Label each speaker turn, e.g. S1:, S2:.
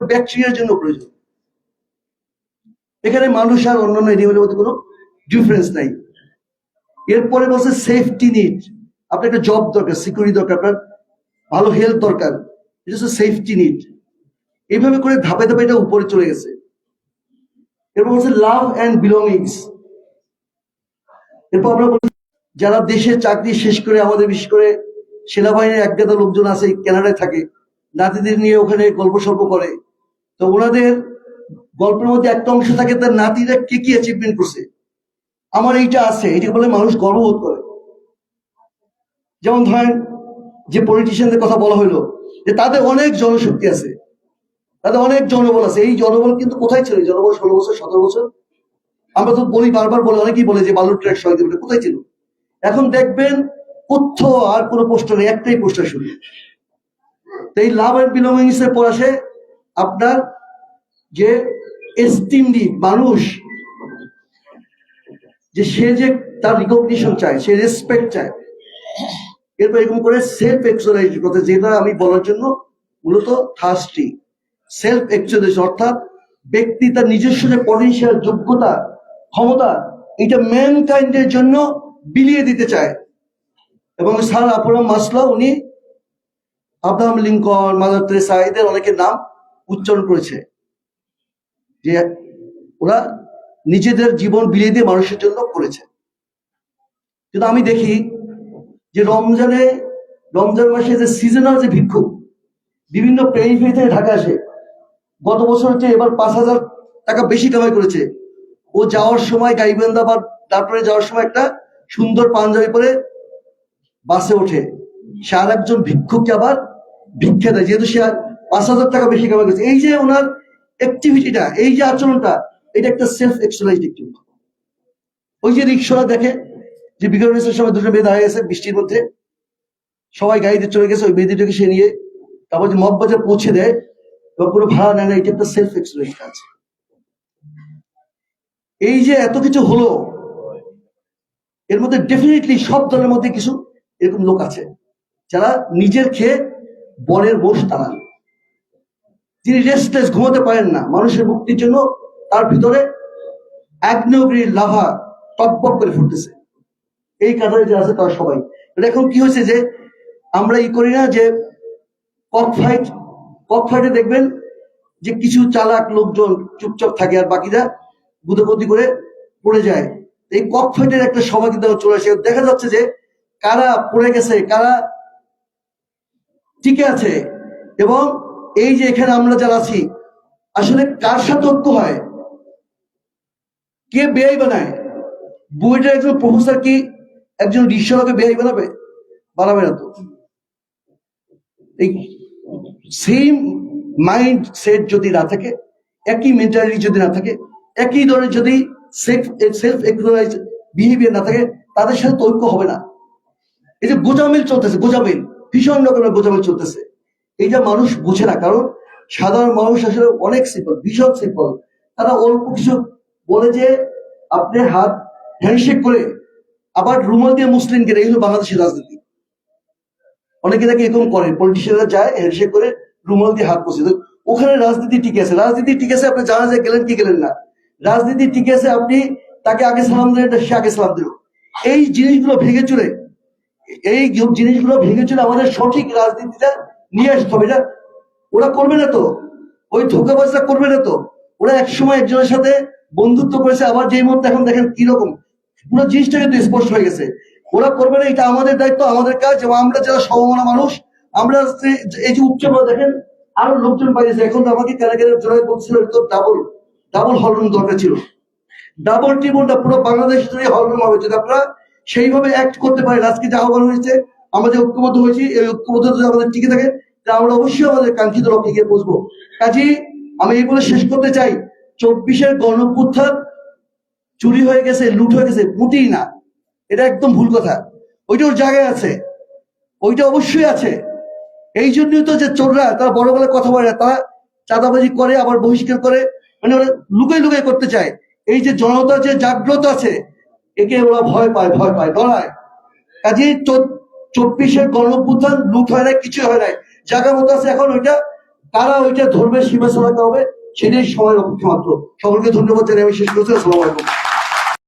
S1: ব্যাকটেরিয়ার জন্য প্রয়োজন। এখানে মানুষ আর অন্যান্য এনিমেলের মধ্যে কোনো ডিফারেন্স নাই। এরপরে বলছে সেফটি নিড আপনার একটা জব দরকার সিকিউরিটি দরকার, আপনার ভালো হেলথ দরকার। এটা হচ্ছে সেফটি নিড এইভাবে করে ধাপে ধাপে এটা উপরে চলে গেছে। এরপর হচ্ছে লাভ অ্যান্ড বিলংিংস এরপর আমরা বলি যারা দেশে চাকরি শেষ করে আমাদের, বিশেষ করে সেনাবাহিনীর একগাদা লোকজন আছে কানাডায় থাকে, নাতিদের নিয়ে ওখানে গল্প সল্প করে। তো ওনাদের গল্পের মধ্যে একটা অংশ থাকে, তার নাতিরা কি কি অ্যাচিভমেন্ট করছে? আমার এইটা আছে, এটা বলে মানুষ গর্ববোধ করে। যেমন ধরেন, যে পলিটিশিয়ানদের কথা বলা হলো যে তাদের অনেক জনশক্তি আছে, তাদের অনেক জনবল আছে। এই জনবল কিন্তু কোথায় ছিল? জনবল ষোলো বছর, সতেরো বছর? আমরা তো বলি বারবার বলে, অনেকেই বলে যে বালুর ট্র্যাক সহিত কোথায় ছিল? এখন দেখবেন, কোথাও আর কোনো পোস্টার নেই, একটাই পোস্টার শুরু তো এই লাভ অ্যান্ড বিলংিংস এর পর আসে আপনার যে এস্টিম মানুষ, যে সে যে তার রিকগনিশন চায়, সে রেসপেক্ট চায়, এরপর এরকম করে সেলফ এক্সোলাইজ কথা যেটা আমি বলার জন্য মূলত থার্স্টি সেলফ এক্সোলাইজ অর্থাৎ ব্যক্তি তার নিজস্ব যে পটেনশিয়াল যোগ্যতা, ক্ষমতা, এটা ম্যান কাইন্ডের জন্য বিলিয়ে দিতে চায়। এবং স্যার আপুরাম মাসলা উনি আব্রাহাম লিঙ্কন, মাদার তেরেসা এদের অনেকের নাম উচ্চারণ করেছে। যে ওরা নিজেদের জীবন বিলিয়ে দিয়ে মানুষের জন্য করেছে। কিন্তু আমি দেখি যে রমজানে, রমজান মাসে যে সিজনাল যে ভিক্ষুক, বিভিন্ন পেরিফেরি থেকে ঢাকা আসে, গত বছর হচ্ছে এবার পাঁচ হাজার টাকা বেশি কামাই করেছে। ও যাওয়ার সময় গাইবান্ধা বা তারপরে যাওয়ার সময় একটা সুন্দর পাঞ্জাবি পরে বাসে ওঠে। সে আর একজন ভিক্ষুককে আবার ভিক্ষা দেয়, যেহেতু সে পাঁচ হাজার টাকা বেশি কামাই করেছে। এই যে ওনার অ্যাক্টিভিটিটা এই যে আচরণটা, এটা একটা সেলফ এক্সুলাইজ অ্যাক্টিভিটি ওই যে রিক্সাওয়ালা দেখে, যে বিগড়ের সময় দুটো মেয়ে দাঁড়িয়ে গেছে বৃষ্টির মধ্যে। সবাই গাড়িতে চলে গেছে, ওই মেয়েদিটাকে সে নিয়ে তারপর যে মগবাজার পৌঁছে দেয় বা কোনো ভাড়া নেয় না, এটা একটা সেলফ এক্সুলাইজ কাজ। এই যে এত কিছু হলো, এর মধ্যে ডেফিনেটলি সব দলের মধ্যে কিছু এরকম লোক আছে, যারা নিজের খেয়ে বরের বোস টানান তিনি রেস্টলেস ঘুমাতে পারেন না। মানুষের মুক্তির জন্য তার ভিতরে আগ্নেয়গিরির লাভা টকবক করে ফুটতেছে। এই কাতারে যারা আছে তারা সবাই। এখন কি হয়েছে যে আমরা ই করি না যে কক ফাইট কক ফাইটে দেখবেন যে কিছু চালাক লোকজন চুপচাপ থাকে আর বাকিরা গুদগতি করে পড়ে যায়। এই কক ফাইটের একটা সময় কিন্তু চলে আসে। দেখা যাচ্ছে যে কারা পড়ে গেছে, কারা টিকে আছে এবং এই যে এখানে আমরা যারা আছি, আসলে কার সাথে ঐক্য হয়? কে বেআই বানায়? বুয়েটের একজন প্রফেসর কি একজন রিক্সাওয়ালাকে বেআই বানাবে? বানাবে না তো। এই সেম মাইন্ড সেট যদি না থাকে, একই মেন্টালিটি যদি না থাকে, একই ধরনের যদি সেলফ সেলফ এক্সপ্লোরাইজ বিহেভিয়ার না থাকে, তাদের সাথে ঐক্য হবে না। এই যে গোজামিল চলতেছে, গোজামিল, ভীষণ রকমের গোজামিল চলতেছে। এইটা মানুষ বোঝে না, কারণ সাধারণ মানুষ আসলে অনেক সিম্পল ভীষণ সিম্পল তারা অল্প কিছু বলে যে, আপনি হাত হ্যান্ডশেক করে আবার রুমাল দিয়ে মুসলিম কেন এই হলো বাংলাদেশের রাজনীতি। অনেকে নাকি এরকম করে পলিটিশিয়ানরা যায় হ্যান্ডশেক করে রুমাল দিয়ে হাত পৌঁছে ওখানে রাজনীতি ঠিক আছে, রাজনীতি ঠিক আছে, আপনি জানা যায় গেলেন কি গেলেন না। রাজনীতি ঠিক আছে, আপনি তাকে আগে সালাম দিলেন, সে আগে সালাম দিল। এই জিনিসগুলো ভেঙে চলে এই জিনিসগুলো ভেঙে চলে আমাদের সঠিক রাজনীতিটা নিয়ে আসতে হবে না। ওরা করবে না তো। ওই ধোকাবাজটা করবে না তো। ওরা একসময় একজনের সাথে বন্ধুত্ব করেছে, আবার যেই মুহূর্তে এখন দেখেন কীরকম। পুরো জিনিসটা কিন্তু স্পষ্ট হয়ে গেছে। ওরা করবে না, এটা আমাদের দায়িত্ব, আমাদের কাজ, এবং আমরা যারা সমমনা মানুষ, আমরা এই যে উচ্চপদ দেখেন, আরও লোকজন পাইছে এখন তো আমাকে কেন জোড়ায় বলছিল তো ডাবল ডাবল হলরুম দরকার ছিল। ডাবল টিবলটা পুরো বাংলাদেশ জুড়ে হলরুম হবে। যদি আপনারা সেইভাবে অ্যাক্ট করতে পারেন, আজকে যা আহ্বান হয়েছে আমরা যে ঐক্যবদ্ধ হয়েছি, এই ঐক্যবদ্ধ যদি আমাদের টিকে থাকে, তাহলে আমরা অবশ্যই আমাদের কাঙ্ক্ষিত লক্ষ্যে গিয়ে পৌঁছবো। কাজেই আমি এগুলো শেষ করতে চাই, চব্বিশের গণপুত্থান চুরি হয়ে গেছে, লুট হয়ে গেছে, মোটেই না। এটা একদম ভুল কথা। ওইটা ওর জায়গায় আছে। ওইটা অবশ্যই আছে। এই জন্যই তো যে চোররা, তারা বড় বলে কথা বলে তারা চাঁদাবাজি করে, আবার বহিষ্কার করে মানে ওরা লুকাই লুকাই করতে চায়। এই যে জনতা যে জাগ্রত আছে, একে ওরা ভয় পায় ভয় পায় ডরায় কাজেই চব্বিশের গণপুত্থান লুট হয় নাই কিছু হয় নাই। জায়গা মতো আছে এখন ওইটা। তারা ওইটা ধর্মের সীমা রাখা হবে। সেটাই সবাই অপেক্ষা মাত্র। সকলকে ধন্যবাদ জানাই আমি শেষ করছি। আসসালামু আলাইকুম।